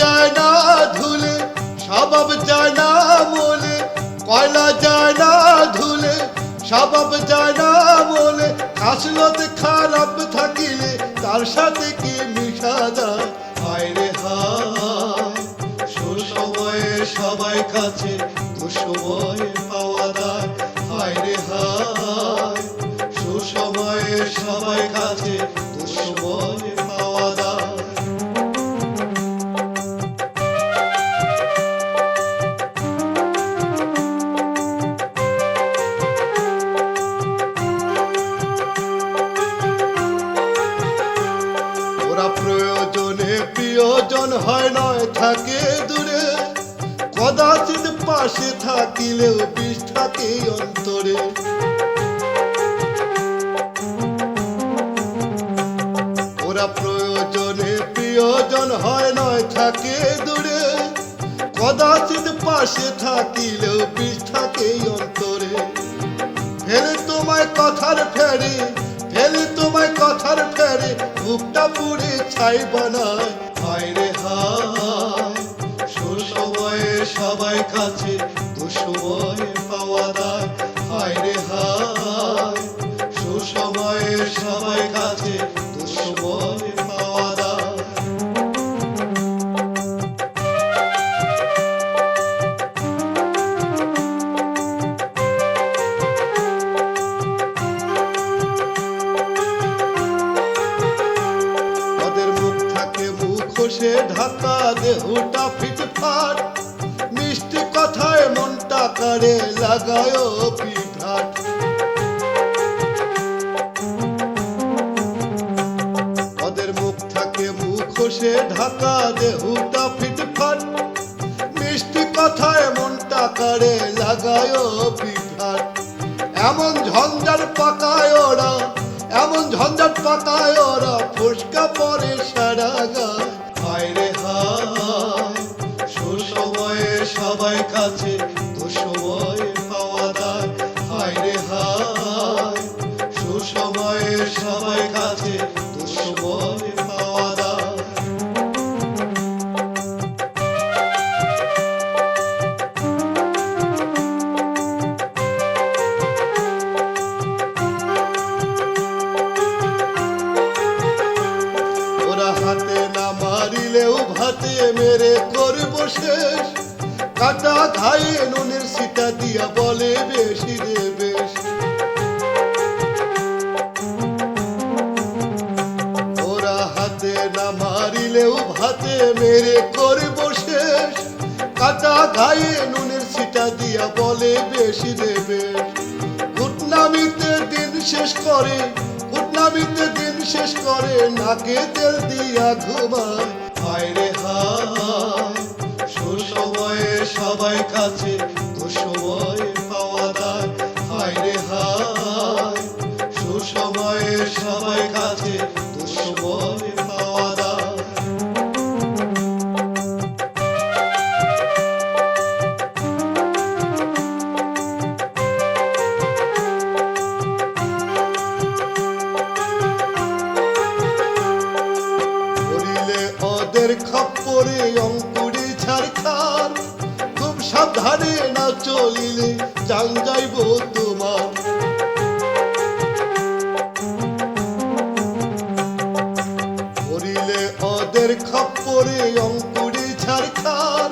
যায় না ধুলে, স্বভাব যায় না মোলে কয়লা যায় না ধুলে, স্বভাব যায় না মোলে খাসলত খারাপ থাকিলে তার সাথে কি মিশা যায়? হায় রে হায়, সুসময়ে সবাই কাছে দুসময়ে পাওয়া যায়। হায় রে হায়, সুসময়ে সবাই কাছে হয় নয়, থাকে দূরে। কদাচিৎ পাশে থাকিলেও বিষ থাকে অন্তরে। ওরা প্রয়োজনে প্রিয়জন হয় নয়, থাকে দূরে। কদাচিৎ পাশে থাকিলেও বিষ থাকে অন্তরে। ফেলে তোমায় কথার ফেরে, ফেলে তোমায় কথার ফেরে, বুকটা পুড়ে ছাই বানায় হায় রে হায় সময়ে সবাই কাছে দুসময়ে পাওয়া দায় হায় রে হায় সময়ে সবাই কাছে মুখোশে ঢাকা দেহটা ফিটফাট মিষ্টি কথায় মনটা কারে লাগায় পিঠাট। ওদের মুখ থাকে মুখোশে ঢাকা দেহটা ফিটফাট মিষ্টি কথায় মনটা কারে লাগায় পিঠাট। এমন ঝঞ্ঝাট পাকায় ওরা, এমন ঝঞ্ঝাট পাকায় ওরা, ফুসকা পরে সারা গায়। শেষ। কাটা খায়ে নুনের সিটা দিয়া বলে বেশি রে বেশ। ওরা হাতে না মারিলেও ভাতে মেরে করব শেষ। কাটা খায়ে নুনের সিটা দিয়া বলে বেশি দেবে ঘুটনামিতে দিন শেষ করে, ঘুটনামিতে দিন শেষ করে, নাকে তেল দিয়া ঘুমায়। হায় রে হায়। সুসময়ে সবাই কাছে তো পাওয়া ছাড়খার খুব সাবধানে না চলিলে জান যাইব তোমার। করিলে ওদের খপ্পরে অঙ্কুরে ছাড়খার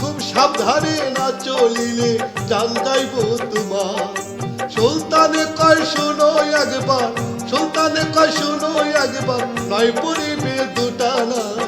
খুব সাবধানে না চলিলে জান যাইব তোমার। সুলতানে কয়, শোনো একবার, সুলতানে কয়, শোনো একবার, নয় পরিবে দুটা না